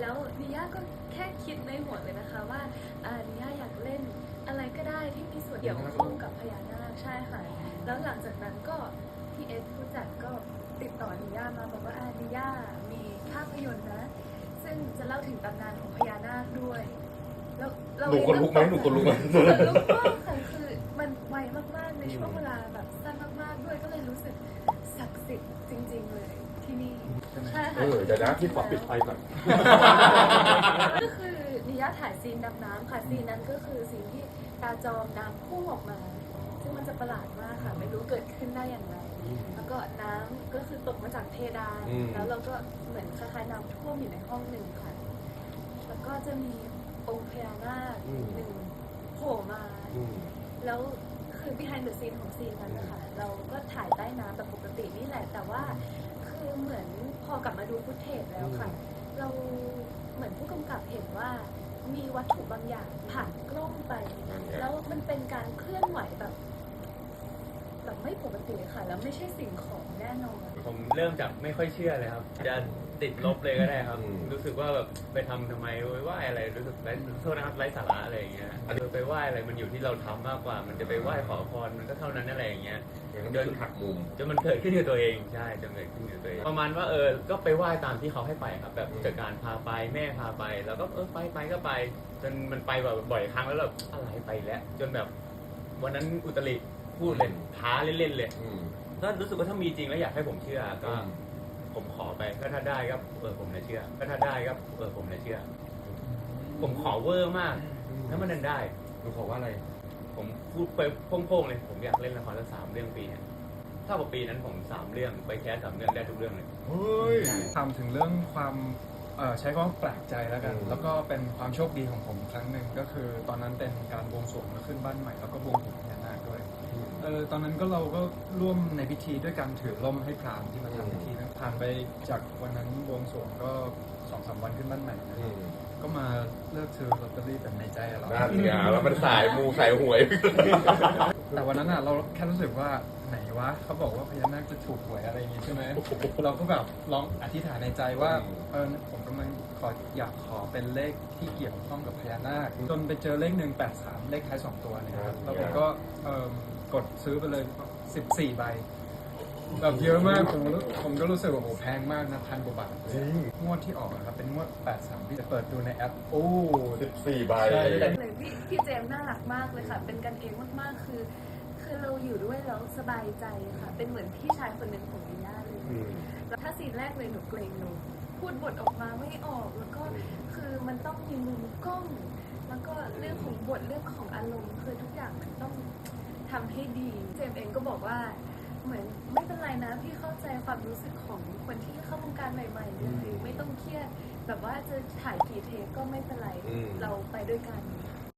แล้วนิย่าก็แค่คิดในหัวเลยนะคะว่านิย่าอยากเล่นอะไรก็ได้ที่มีส่วนเกี่ยวข้องกับพญานาคใช่ค่ะแล้วหลังจากนั้นก็พี่เอสผู้จัดก็ติดต่อนิย่ามาบอกว่าอานิย่ามีภาพยนตร์นะ ซึ่งจะเล่าถึงตำนานของพญานาคด้วยแล้วเราหนูคนลุกไหมหนูคนลุกไหมคนลุกกค่คือมันไวมากๆในช่วงเวลาแบบสั้นมากๆด้วยก็เลยรู้สึกศักดิ์สิทธิ์จริง ๆ เลยที่นี่ ช่เอค่ะอเดี๋ยวนะพี่ขอปิดไฟก่อน ก็คือนิยาถ่ายซีนดำน้ำค่ะซีนนั้นก็คือซีนที่ตาจอมน้ำพุ่งออกมา ซึ่งมันจะประหลาดมากค่ะไม่รู้เกิดขึ้นได้อย่างไร แล้วก็น้ำก็คือตกมาจากเพดานอืม แล้วเราก็เหมือนคล้ายๆน้ำท่วมอยู่ในห้องหนึ่งค่ะ แล้วก็จะมีองค์พญานาคหนึ่งโผล่มา อืม แล้วคือ behind the scene ของซีนนั้นนะคะ เราก็ถ่ายใต้น้ำแบบปกตินี่แหละ แต่ว่าคือเหมือน พอกลับมาดูฟุตเทจแล้วค่ะ เราเหมือนผู้กำกับเห็นว่ามีวัตถุบางอย่างผ่านกล้องไป แล้วมันเป็นการเคลื่อนไหวแบบ แบบไม่ปกติค่ะ แล้วไม่ใช่สิ่งของแน่นอน ผมเริ่มจากไม่ค่อยเชื่อเลยครับ จะติดลบเลยก็ได้ครับ อืม รู้สึกว่าแบบไปทำทำไมไปไหว้อะไรรู้สึกไร้โทษนะครับไร้สาระอะไรอย่างเงี้ยเออไปไหว้อะไรมันอยู่ที่เราทำมากกว่า มันจะไปไหว้ขอพรมันก็เท่านั้นอะไรอย่างเงี้ยอย่างนั้นคือหักมุม จนมันเกิดขึ้นกับตัวเองใช่จนเกิดขึ้นกับตัวเอง ประมาณว่าเออ ก็ไปไหว้ตามที่เขาให้ไปครับ แบบอืมจากการพาไปแม่พาไป แล้วก็เออไปไปก็ไปจนมันไปแบบบ่อยครั้งแล้วแบบอะไรไปแล้ว จนแบบวันนั้นอุตริ พูดเลยท้าเล่นๆเลยอืมก็รู้สึกว่าถ้ามีจริงแล้วอยากให้ผมเชื่อก็อืมผมขอไปก็ถ้าได้ก็เออผมเลยเชื่อก็ถ้าได้ก็เออผมเลยเชื่อ ผมขอเวอร์มากถ้ามันดันได้ หนูขอว่าอะไร ผมพูดไปโพ่งๆเลย ผมอยากเล่นละครสักสามเรื่องปีเนี่ยเท่ากับปีนั้นผมสามเรื่องไปแคสสามเรื่องได้ทุกเรื่องเลย เฮ้ยทำถึงเรื่องความเอ่อใช้คำว่าแปลกใจแล้วกัน อืม แล้วก็เป็นความโชคดีของผมครั้งหนึ่งก็คือ ตอนนั้นเป็นการบวงสรวงมาขึ้นบ้านใหม่แล้วก็บวงสรวงพญานาคด้วย เออตอนนั้นก็เราก็ร่วมในพิธีด้วยการถือล่มให้พราหมณ์ที่มาทำพิธีนั้นผ่านไปจากวันนั้นบวงสรวงก็สองสามวันขึ้นบ้านใหม่นะอืมก็มาเลือกซื้อลอตเตอรี่แบบในใจอะเรา น่าเสียแล้วมันสายมูสายหวย แต่วันนั้นอะเราแค่รู้สึกว่าไหนวะเขาบอกว่าพญานาคจะถูกหวยอะไรอย่างงี้ใช่ไหมเราก็แบบลองอธิษฐานในใจว่าอืม เออผมกำลังขออยากขอเป็นเลขที่เกี่ยวข้องกับพญานาคจนไปเจอเลขหนึ่งแปดสามเลขท้ายสองตัวเนี่ยครับแล้วผมก็เออ กดซื้อไปเลยสิบสี่ใบ แบบเยอะมาก ผมรู้ผมก็รู้สึกว่าโอ้โหแพงมากนะพันกว่าบาทจริงงวดที่ออกนะครับ เป็นงวดแปดสามที่จะเปิดดูในแอป โอ้ สิบสี่ใบ ใช่ เลยพี่พี่เจมส์น่ารักมากเลยค่ะ เป็นกันเองมากๆ คือ คือเราอยู่ด้วยแล้วสบายใจค่ะ เป็นเหมือนพี่ชายคนหนึ่งของนิย่าเลยอืมแล้วถ้าซีนแรกเลยหนูเกรงหนูพูดบทออกมาไม่ออกแล้วก็คือมันต้องมีมุมกล้อง แล้วก็เรื่องของบทเรื่องของอารมณ์คือทุกอย่างมันต้อง ทำให้ดี เจมส์เองก็บอกว่า เหมือนไม่เป็นไรนะพี่เข้าใจความรู้สึกของคนที่เข้าวงการใหม่ๆเลยไม่ต้องเครียด แบบว่าจะถ่ายกี่เทปก็ไม่เป็นไรอืมเราไปด้วยกันอ